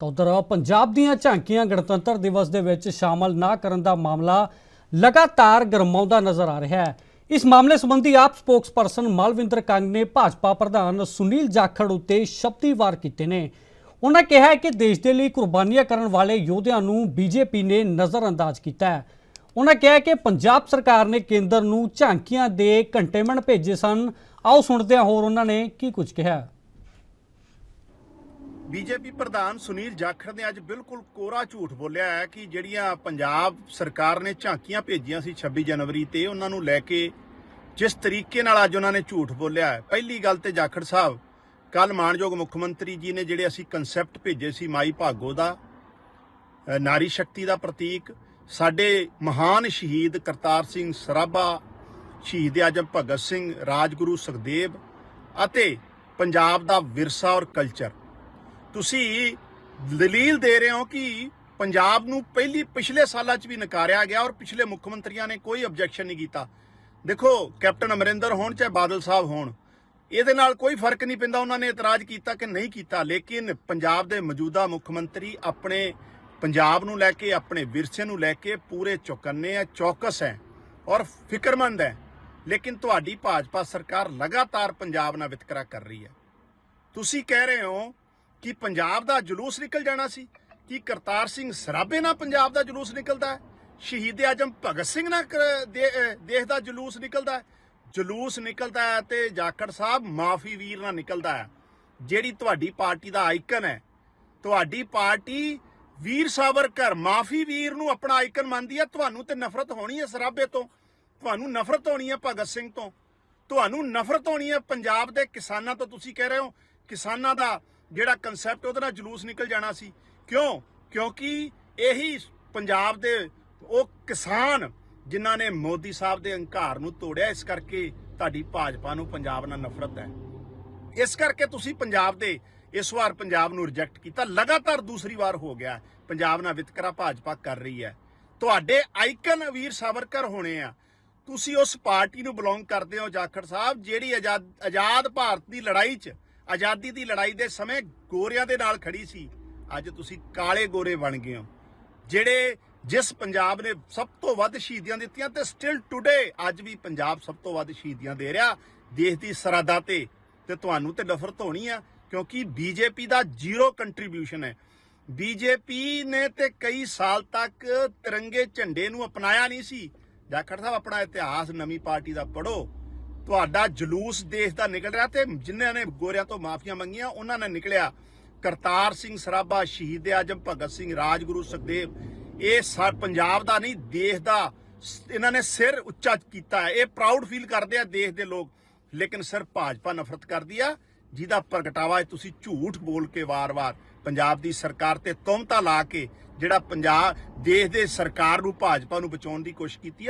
ਤਾਂ ਉਧਰ ਪੰਜਾਬ ਦੀਆਂ ਝਾਂਕੀਆਂ ਗਣਤੰਤਰ ਦਿਵਸ ਦੇ ਵਿੱਚ ਸ਼ਾਮਲ ਨਾ ਕਰਨ ਦਾ ਮਾਮਲਾ ਲਗਾਤਾਰ ਗਰਮਾਉਂਦਾ ਨਜ਼ਰ ਆ ਰਿਹਾ ਹੈ। ਇਸ ਮਾਮਲੇ ਸੰਬੰਧੀ ਆਪ ਸਪੋਕਸਪਰਸਨ ਮਾਲਵਿੰਦਰ ਕੰਗ ਨੇ ਭਾਜਪਾ ਪ੍ਰਧਾਨ ਸੁਨੀਲ ਜਾਖੜ ਉੱਤੇ ਸ਼ਬਦੀ ਵਾਰ ਕੀਤੇ ਨੇ। ਉਹਨਾਂ ਕਿਹਾ ਕਿ ਦੇਸ਼ ਦੇ ਲਈ ਕੁਰਬਾਨੀਆਂ ਕਰਨ ਵਾਲੇ ਯੋਧਿਆਂ ਨੂੰ ਬੀਜੇਪੀ ਨੇ ਨਜ਼ਰਅੰਦਾਜ਼ ਕੀਤਾ ਹੈ। ਉਹਨਾਂ ਕਿਹਾ ਕਿ ਪੰਜਾਬ ਸਰਕਾਰ ਨੇ ਕੇਂਦਰ ਨੂੰ ਝਾਂਕੀਆਂ ਦੇ ਕੰਟੇਨਮੈਂਟ ਭੇਜੇ ਸਨ। ਆਓ ਸੁਣਦੇ ਹਾਂ ਹੋਰ ਉਹਨਾਂ ਨੇ ਕੀ ਕੁਝ ਕਿਹਾ। ਬੀਜੇਪੀ ਪ੍ਰਧਾਨ ਸੁਨੀਲ ਜਾਖੜ ਨੇ ਅੱਜ ਬਿਲਕੁਲ ਕੋਰਾ ਝੂਠ ਬੋਲਿਆ ਹੈ ਕਿ ਜਿਹੜੀਆਂ ਪੰਜਾਬ ਸਰਕਾਰ ਨੇ ਝਾਂਕੀਆਂ ਭੇਜੀਆਂ ਸੀ 26 ਜਨਵਰੀ ਤੇ ਉਹਨਾਂ ਨੂੰ ਲੈ ਕੇ ਜਿਸ ਤਰੀਕੇ ਨਾਲ ਅੱਜ ਉਹਨਾਂ ਨੇ ਝੂਠ ਬੋਲਿਆ ਹੈ। ਪਹਿਲੀ ਗੱਲ ਤੇ ਜਾਖੜ ਸਾਹਿਬ ਕੱਲ ਮਾਨਯੋਗ ਮੁੱਖ ਮੰਤਰੀ ਜੀ ਨੇ ਜਿਹੜੇ ਅਸੀਂ ਕਨਸੈਪਟ ਭੇਜੇ ਸੀ ਮਾਈ ਭਾਗੋ ਦਾ ਨਾਰੀ ਸ਼ਕਤੀ ਦਾ ਪ੍ਰਤੀਕ, ਸਾਡੇ ਮਹਾਨ ਸ਼ਹੀਦ ਕਰਤਾਰ ਸਿੰਘ ਸਰਾਭਾ, ਸ਼ਹੀਦ ਆਜਮ ਭਗਤ ਸਿੰਘ, ਰਾਜਗੁਰੂ ਸੁਖਦੇਵ ਅਤੇ ਪੰਜਾਬ ਦਾ ਵਿਰਸਾ ਔਰ ਕਲਚਰ ਤੁਸੀਂ ਦਲੀਲ ਦੇ ਰਹੇ ਹੋ ਕਿ ਪੰਜਾਬ ਨੂੰ ਪਹਿਲੀ ਪਿਛਲੇ ਸਾਲਾਂ 'ਚ ਵੀ ਨਕਾਰਿਆ ਗਿਆ ਔਰ ਪਿਛਲੇ ਮੁੱਖ ਮੰਤਰੀਆਂ ਨੇ ਕੋਈ ਆਬਜੈਕਸ਼ਨ ਨਹੀਂ ਕੀਤਾ। ਦੇਖੋ, ਕੈਪਟਨ ਅਮਰਿੰਦਰ ਹੋਣ ਚਾਹੇ ਬਾਦਲ ਸਾਹਿਬ ਹੋਣ, ਇਹਦੇ ਨਾਲ ਕੋਈ ਫ਼ਰਕ ਨਹੀਂ ਪੈਂਦਾ, ਉਹਨਾਂ ਨੇ ਇਤਰਾਜ਼ ਕੀਤਾ ਕਿ ਨਹੀਂ ਕੀਤਾ, ਲੇਕਿਨ ਪੰਜਾਬ ਦੇ ਮੌਜੂਦਾ ਮੁੱਖ ਮੰਤਰੀ ਆਪਣੇ ਪੰਜਾਬ ਨੂੰ ਲੈ ਕੇ, ਆਪਣੇ ਵਿਰਸੇ ਨੂੰ ਲੈ ਕੇ ਪੂਰੇ ਚੌਕੰਨੇ ਆ ਚੌਕਸ ਹੈ ਔਰ ਫਿਕਰਮੰਦ ਹੈ ਲੇਕਿਨ ਤੁਹਾਡੀ ਭਾਜਪਾ ਸਰਕਾਰ ਲਗਾਤਾਰ ਪੰਜਾਬ ਨਾਲ ਵਿਤਕਰਾ ਕਰ ਰਹੀ ਹੈ ਤੁਸੀਂ ਕਹਿ ਰਹੇ ਹੋ ਕਿ ਪੰਜਾਬ ਦਾ ਜਲੂਸ ਨਿਕਲ ਜਾਣਾ ਸੀ? ਕਿ ਕਰਤਾਰ ਸਿੰਘ ਸਰਾਭੇ ਨਾਲ ਪੰਜਾਬ ਦਾ ਜਲੂਸ ਨਿਕਲਦਾ ਹੈ? ਸ਼ਹੀਦ ਆਜਮ ਭਗਤ ਸਿੰਘ ਨਾਲ ਦੇ- ਦੇਸ਼ ਦਾ ਜਲੂਸ ਨਿਕਲਦਾ ਹੈ? ਜਲੂਸ ਨਿਕਲਦਾ ਹੈ ਤੇ ਜਾਖੜ ਸਾਹਿਬ ਮਾਫੀ ਵੀਰ ਨਾਲ ਨਿਕਲਦਾ ਹੈ। ਜਿਹੜੀ ਤੁਹਾਡੀ ਪਾਰਟੀ ਦਾ ਆਈਕਨ ਹੈ। ਤੁਹਾਡੀ ਪਾਰਟੀ ਵੀਰ ਸਾਵਰਕਰ ਮਾਫੀ ਵੀਰ ਨੂੰ ਆਪਣਾ ਆਈਕਨ ਮੰਨਦੀ ਹੈ। ਤੁਹਾਨੂੰ ਤੇ ਨਫ਼ਰਤ ਹੋਣੀ ਹੈ ਸਰਾਭੇ ਤੋਂ। ਤੁਹਾਨੂੰ ਨਫ਼ਰਤ ਹੋਣੀ ਹੈ ਭਗਤ ਸਿੰਘ ਤੋਂ। ਤੁਹਾਨੂੰ ਨਫ਼ਰਤ ਹੋਣੀ ਹੈ ਪੰਜਾਬ ਦੇ ਕਿਸਾਨਾਂ ਤੋਂ। ਤੁਸੀਂ ਕਹਿ ਰਹੇ ਹੋ ਕਿਸਾਨਾਂ ਦਾ ਜਿਹੜਾ ਕਨਸੈਪਟ ਉਹਦੇ ਨਾਲ ਜਲੂਸ ਨਿਕਲ ਜਾਣਾ ਸੀ। ਕਿਉਂ? ਕਿਉਂਕਿ ਇਹੀ ਪੰਜਾਬ ਦੇ ਉਹ ਕਿਸਾਨ ਜਿਨ੍ਹਾਂ ਨੇ ਮੋਦੀ ਸਾਹਿਬ ਦੇ ਹੰਕਾਰ ਨੂੰ ਤੋੜਿਆ, ਇਸ ਕਰਕੇ ਤੁਹਾਡੀ ਭਾਜਪਾ ਨੂੰ ਪੰਜਾਬ ਨਾਲ ਨਫ਼ਰਤ ਹੈ। ਇਸ ਕਰਕੇ ਤੁਸੀਂ ਪੰਜਾਬ ਦੇ ਇਸ ਵਾਰ ਪੰਜਾਬ ਨੂੰ ਰਿਜੈਕਟ ਕੀਤਾ। ਲਗਾਤਾਰ ਦੂਸਰੀ ਵਾਰ ਹੋ ਗਿਆ। ਪੰਜਾਬ ਨਾਲ ਵਿਤਕਰਾ ਭਾਜਪਾ ਕਰ ਰਹੀ ਹੈ। ਤੁਹਾਡੇ ਆਈਕਨ ਵੀਰ ਸਾਵਰਕਰ ਹੋਣੇ ਆ। ਤੁਸੀਂ ਉਸ ਪਾਰਟੀ ਨੂੰ ਬਿਲੋਂਗ ਕਰਦੇ ਹੋ, ਜਾਖੜ ਸਾਹਿਬ, ਜਿਹੜੀ ਆਜ਼ਾਦ ਆਜ਼ਾਦ ਭਾਰਤ ਦੀ ਲੜਾਈ 'ਚ ਆਜ਼ਾਦੀ ਦੀ ਲੜਾਈ ਦੇ ਸਮੇਂ ਗੋਰਿਆਂ ਦੇ ਨਾਲ ਖੜੀ ਸੀ। ਅੱਜ ਤੁਸੀਂ ਕਾਲੇ ਗੋਰੇ ਬਣ ਗਏ ਹੋ। ਜਿਹੜੇ ਜਿਸ ਪੰਜਾਬ ਨੇ ਸਭ ਤੋਂ ਵੱਧ ਸ਼ਹੀਦੀਆਂ ਦਿੱਤੀਆਂ ਤੇ ਸਟਿਲ ਟੁਡੇ ਅੱਜ ਵੀ ਪੰਜਾਬ ਸਭ ਤੋਂ ਵੱਧ ਸ਼ਹੀਦੀਆਂ ਦੇ ਰਿਹਾ, ਦੇਸ਼ ਦੀ ਸਰਹੱਦਾਂ ਤੇ। ਤੇ ਤੁਹਾਨੂੰ ਤੇ ਨਫ਼ਰਤ ਹੋਣੀ ਆ, ਕਿਉਂਕਿ ਬੀਜੇਪੀ ਦਾ ਜ਼ੀਰੋ ਕੰਟਰੀਬਿਊਸ਼ਨ ਹੈ। ਬੀਜੇਪੀ ਨੇ ਤੇ ਕਈ ਸਾਲ ਤੱਕ ਤਿਰੰਗੇ ਝੰਡੇ ਨੂੰ ਅਪਣਾਇਆ ਨਹੀਂ ਸੀ। ਜਾਖੜ ਸਾਹਿਬ, ਆਪਣਾ ਇਤਿਹਾਸ ਨਵੀਂ ਪਾਰਟੀ ਦਾ ਪੜੋ ਤੁਹਾਡਾ ਜਲੂਸ ਦੇਸ਼ ਦਾ ਨਿਕਲ ਰਿਹਾ ਤੇ ਜਿਨ੍ਹਾਂ ਨੇ ਗੋਰਿਆਂ ਤੋਂ ਮਾਫੀਆਂ ਮੰਗੀਆਂ, ਉਹਨਾਂ ਨੇ ਨਿਕਲਿਆ ਕਰਤਾਰ ਸਿੰਘ ਸਰਾਭਾ, ਸ਼ਹੀਦ ਆਜਮ, ਭਗਤ ਸਿੰਘ, ਰਾਜਗੁਰੂ ਸੁਖਦੇਵ। ਇਹ ਸਾ, ਪੰਜਾਬ ਦਾ ਨਹੀਂ, ਦੇਸ਼ ਦਾ ਇਹਨਾਂ ਨੇ ਸਿਰ ਉੱਚਾ ਕੀਤਾ ਹੈ। ਇਹ ਪ੍ਰਾਊਡ ਫੀਲ ਕਰਦੇ ਆ ਦੇਸ਼ ਦੇ ਲੋਕ। ਲੇਕਿਨ ਸਿਰ ਭਾਜਪਾ ਨਫ਼ਰਤ ਕਰਦੀ ਆ, ਜਿਹਦਾ ਪ੍ਰਗਟਾਵਾ ਤੁਸੀਂ ਝੂਠ ਬੋਲ ਕੇ ਵਾਰ-ਵਾਰ ਪੰਜਾਬ ਦੀ ਸਰਕਾਰ ਤੇ ਤੁਮਤਾ ਲਾ ਕੇ ਜਿਹੜਾ ਪੰਜਾਬ, ਦੇਸ਼ ਦੇ ਸਰਕਾਰ ਨੂੰ, ਭਾਜਪਾ ਨੂੰ ਬਚਾਉਣ ਦੀ ਕੋਸ਼ਿਸ਼ ਕੀਤੀ ਹੈ।